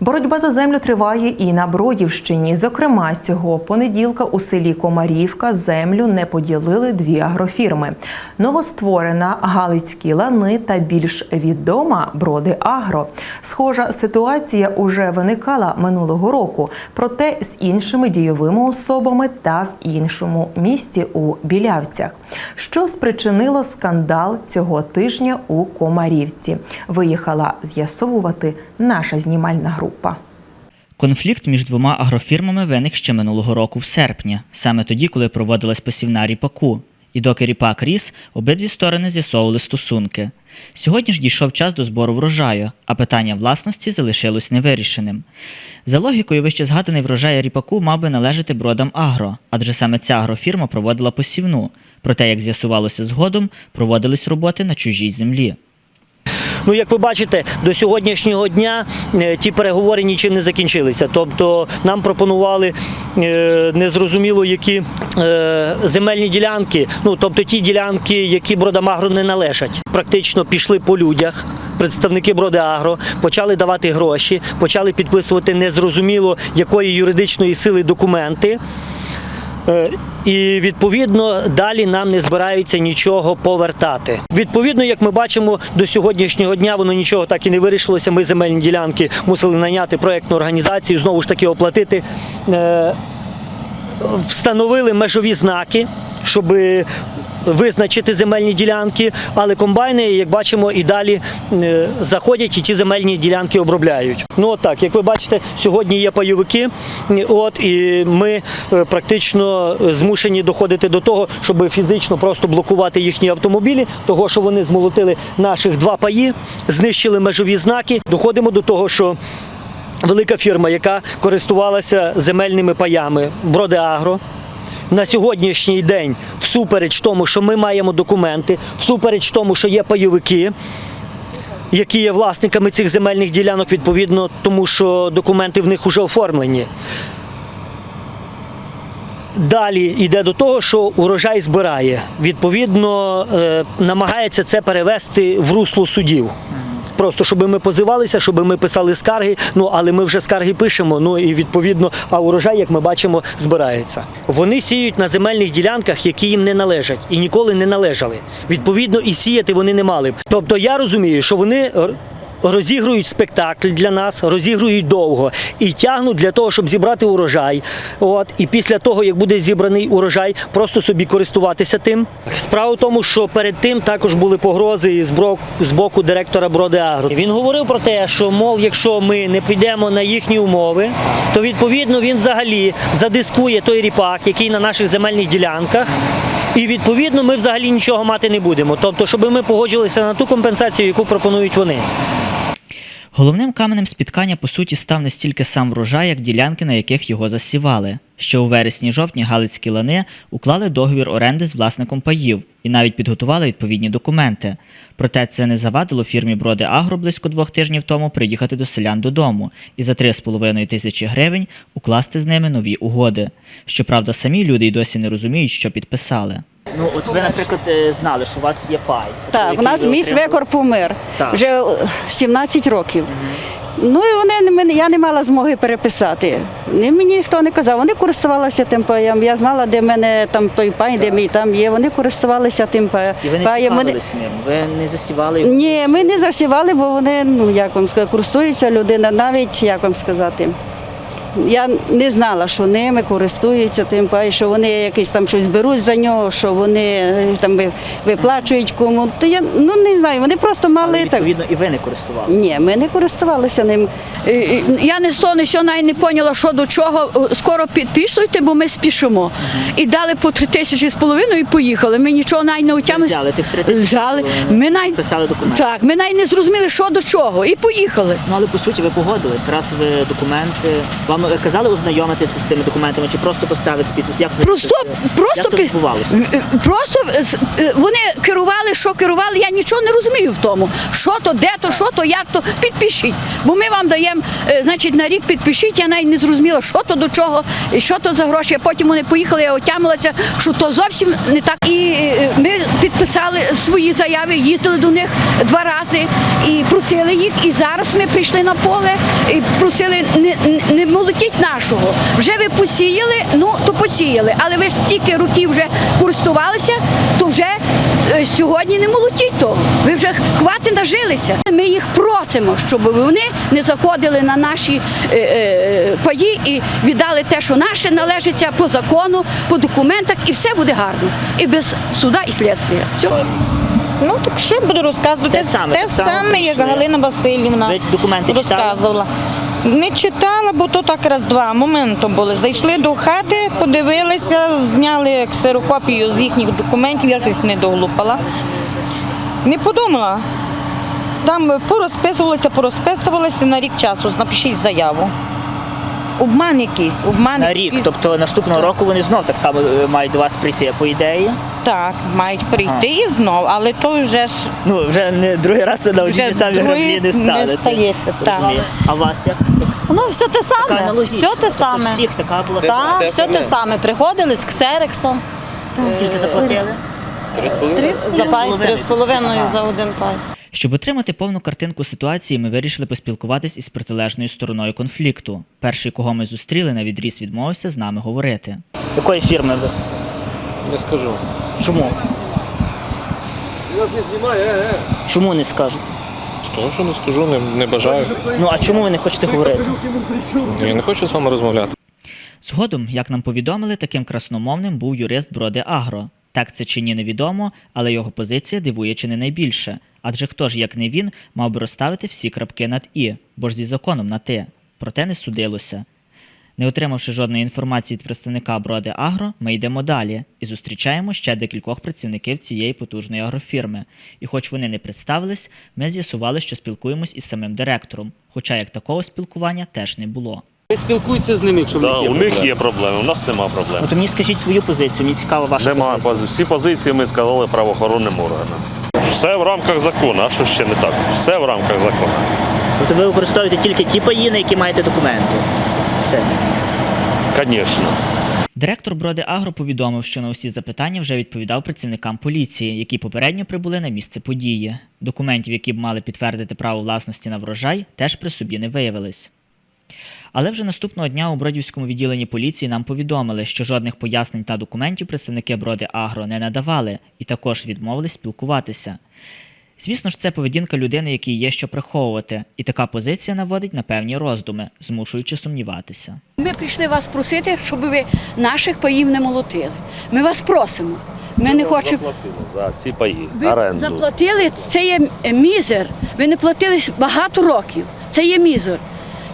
Боротьба за землю триває і на Бродівщині. Зокрема, з цього понеділка у селі Комарівка землю не поділили дві агрофірми. Новостворена Галицькі лани та більш відома Броди Агро. Схожа ситуація уже виникала минулого року, проте з іншими дійовими особами та в іншому місті у Білявцях. Що спричинило скандал цього тижня у Комарівці? Виїхала з'ясовувати наша знімальна група. Конфлікт між двома агрофірмами виник ще минулого року в серпні, саме тоді, коли проводилась посівна ріпаку. І доки ріпак ріс, обидві сторони з'ясовували стосунки. Сьогодні ж дійшов час до збору врожаю, а питання власності залишилось невирішеним. За логікою, вище згаданий врожай ріпаку мав би належати бродам агро, адже саме ця агрофірма проводила посівну. Проте, як з'ясувалося згодом, проводились роботи на чужій землі. Ну, як ви бачите, до сьогоднішнього дня е, ті переговори нічим не закінчилися. Тобто нам пропонували е, незрозуміло які е, земельні ділянки, ну тобто ті ділянки, які Бродамагро не належать. Практично пішли по людях. Представники Бродагро почали давати гроші, почали підписувати незрозуміло якої юридичної сили документи. Е, І відповідно далі нам не збираються нічого повертати. Відповідно, як ми бачимо, до сьогоднішнього дня воно нічого так і не вирішилося. Ми земельні ділянки мусили наняти проєктну організацію, знову ж таки оплатити. Е, Встановили межові знаки, щоб визначити земельні ділянки, але комбайни, як бачимо, і далі е, заходять і ті земельні ділянки обробляють. Ну от так, як ви бачите, сьогодні є пайовики, от і ми е, практично змушені доходити до того, щоб фізично просто блокувати їхні автомобілі, того що вони змолотили наших два паї, знищили межові знаки. Доходимо до того, що велика фірма, яка користувалася земельними паями Бродеагро, на сьогоднішній день, всупереч тому, що ми маємо документи, всупереч тому, що є пайовики, які є власниками цих земельних ділянок, відповідно, тому що документи в них вже оформлені. Далі йде до того, що урожай збирає. Відповідно, е, намагається це перевести в русло судів. Просто щоб ми позивалися, щоб ми писали скарги. Ну але ми вже скарги пишемо. Ну і відповідно, а урожай, як ми бачимо, збирається. Вони сіють на земельних ділянках, які їм не належать і ніколи не належали. Відповідно, і сіяти вони не мали. Тобто я розумію, що вони. Розігрують спектакль для нас, розігрують довго і тягнуть для того, щоб зібрати урожай. От і після того, як буде зібраний урожай, просто собі користуватися тим. Справа в тому, що перед тим також були погрози з боку директора Бродеагро. Він говорив про те, що мов, якщо ми не підемо на їхні умови, то відповідно він взагалі задискує той ріпак, який на наших земельних ділянках. І відповідно ми взагалі нічого мати не будемо. Тобто, щоб ми погодилися на ту компенсацію, яку пропонують вони. Головним каменем спіткання по суті став не стільки сам врожай, як ділянки, на яких його засівали. Ще у вересні-жовтні Галицькі лани уклали договір оренди з власником паїв і навіть підготували відповідні документи. Проте це не завадило фірмі Броди Агро близько двох тижнів тому приїхати до селян додому і за 3,5 тисячі гривень укласти з ними нові угоди. Щоправда, самі люди й досі не розуміють, що підписали. Ну, от ви, наприклад, знали, що у вас є пай. Так, у нас мій свекор помер Так. вже е, 17 років. Ну і вони не- мене, я не мала змоги переписати. Ні, мені ніхто не казав. Вони користувалися тим паєм. Я знала, де в мене там той пай, де мій там є. Вони користувалися тим па- І ви не паєм. Вони- цікавились ним, ви не засівали його. Ні, ми не засівали, бо вони, ну як вам сказати, користуються людина, навіть як вам сказати. Я не знала, що ними користуються тим пай, що вони якесь там щось беруть за нього, що вони е, там виплачують кому. То я ну не знаю, вони просто мали Але, так. відповідно, і ви не користувалися. Ні, ми не користувалися ним. Е, е, Я не з того, не сього навіть не поняла, що до чого. Скоро підписуйте, бо ми спішимо. І дали по три тисячі з половиною і поїхали. Ми нічого навіть не утямили. взяли тих три тисячі Взяли. Ми навіть писали документи. Так, ми навіть не зрозуміли, що до чого, і поїхали. Ну але по суті ви погодились. Раз ви документи, вам казали ознайомитися з тими документами чи просто поставити підпис? Як Просто, просто, як відбувалося? Е, Просто е, е, вони керували, що керували, я нічого не розумію в тому. Що то, де то, що то, як то, підпишіть. Бо ми вам даємо, е, значить, на рік підпишіть, я навіть не зрозуміла, що то до чого, і що то за гроші. А потім вони поїхали, я отямилася, що то зовсім не так. І е, ми підписали свої заяви, їздили до них два рази і просили їх. І зараз ми прийшли на поле і просили не, не- не нашого. Вже ви посіяли, ну то посіяли. Але ви ж стільки років вже користувалися, то вже е, сьогодні не молотіть того. Ви вже хвати нажилися. Ми їх просимо, щоб вони не заходили на наші е, е, паї і віддали те, що наше належиться по закону, по документах, і все буде гарно. І без суда і слідства. Ну так що я буду розказувати? Те саме, Те саме, як. Галина Васильівна Ви документи читали? розказувала. Не читала, бо то так раз-два моментом були. Зайшли до хати, подивилися, зняли ксерокопію з їхніх документів, я щось не доглупала. Не подумала. Там порозписувалися, порозписувалися на рік часу, напишіть заяву. Обман якийсь, обман На рік, тобто наступного року вони знов так само е, мають до вас прийти, по ідеї. Так, мають прийти і знов, але то вже ж Ну, вже не другий раз це на самі граблі не не стали. стається, так. А вас як? Ну, все те Така саме, аналогічна. все те Тобто саме. Всіх така була Так, все те саме. Приходили з ксерексом, Скільки заплатили? за пай, три з половиною за один пай. Щоб отримати повну картинку ситуації, ми вирішили поспілкуватись із протилежною стороною конфлікту. Перший, кого ми зустріли, на відріз відмовився з нами говорити. Якої фірми ви? Не скажу. Чому? Чому не скажете? Тому що не скажу, не, не бажаю. Ну а чому ви не хочете говорити? Я не хочу з вами розмовляти. Згодом, як нам повідомили, таким красномовним був юрист Броди Агро. Так це чи ні невідомо, але його позиція дивує чи не найбільше. Адже хто ж, як не він, мав би розставити всі крапки над і, бо ж зі законом на ти. Проте не судилося. Не отримавши жодної інформації від представника Броди Агро, ми йдемо далі і зустрічаємо ще декількох працівників цієї потужної агрофірми. І хоч вони не представились, ми з'ясували, що спілкуємось із самим директором, хоча як такого спілкування теж не було. Спілкуються з ними, якщо в Да, є у них проблеми. є проблеми, у нас нема проблем. Ну то мені скажіть свою позицію, мені цікава ваша Нема позиція. пози- всі позиції ми сказали правоохоронним органам. Все в рамках закону, а що ще не так? Все в рамках закону. Тобто ви використовуєте тільки ті паї, на які маєте документи. Все. Звісно. Директор Броди Агро повідомив, що на усі запитання вже відповідав працівникам поліції, які попередньо прибули на місце події. Документів, які б мали підтвердити право власності на врожай, теж при собі не виявились. Але вже наступного дня у Бродівському відділенні поліції нам повідомили, що жодних пояснень та документів представники Броди Агро не надавали і також відмовились спілкуватися. Звісно ж, це поведінка людини, якій є що приховувати, і така позиція наводить на певні роздуми, змушуючи сумніватися. Ми прийшли вас просити, щоб ви наших паїв не молотили. Ми вас просимо. Ми не хочемо. Заплатили за ці паї, Ви оренду. заплатили, це є мізер. Ви не платили багато років. Це є мізер.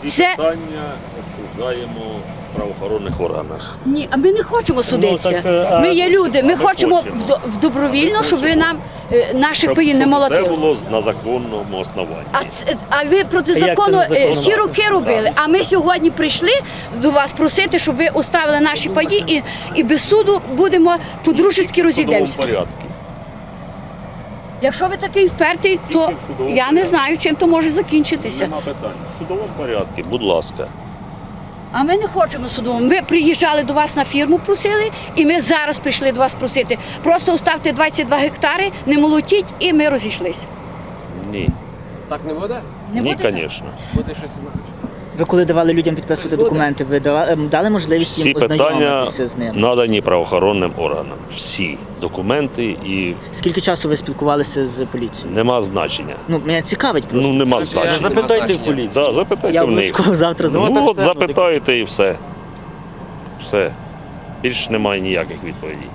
Ці Це питання обсуждаємо в правоохоронних органах. ні, а ми не хочемо судитися. так, е, ми є люди. Ми хочемо хочемо. в, добровільно, щоб ви нам е, наших паїв не Це було на законному основанні. А, а ви проти закону е, всі роки робили. А ми сьогодні прийшли до вас просити, щоб ви оставили наші паї і, і без суду будемо по-дружески розійдемося. порядку. Якщо ви такий впертий, то я не знаю, чим то може закінчитися. Нема питань. В судовому порядку, будь ласка. А ми не хочемо судову. Ми приїжджали до вас на фірму, просили, і ми зараз прийшли до вас просити. Просто оставте 22 гектари, не молотіть, і ми розійшлися. Ні. Так не буде? Не Ні, буде так? звісно. Буде щось інакше. Ви коли давали людям підписувати документи, ви дали, ем, дали можливість Всі їм питання ознайомитися з ним? надані правоохоронним органам. Всі документи і Скільки часу ви спілкувалися з поліцією? нема значення. Ну, мене цікавить просто. Ну нема Це значення. Запитайте в поліції. Да, запитайте Я в них. обов'язково завтра Ну от запитаєте і все. Все. Більш немає ніяких відповідей.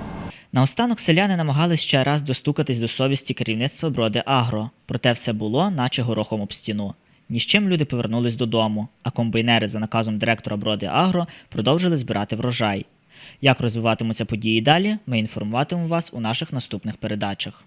Наостанок селяни намагались ще раз достукатись до совісті керівництва Броди Агро. Проте все було, наче горохом об стіну. Ні з чим люди повернулись додому, а комбайнери за наказом директора Броди Агро продовжили збирати врожай. Як розвиватимуться події далі, ми інформуватимемо вас у наших наступних передачах.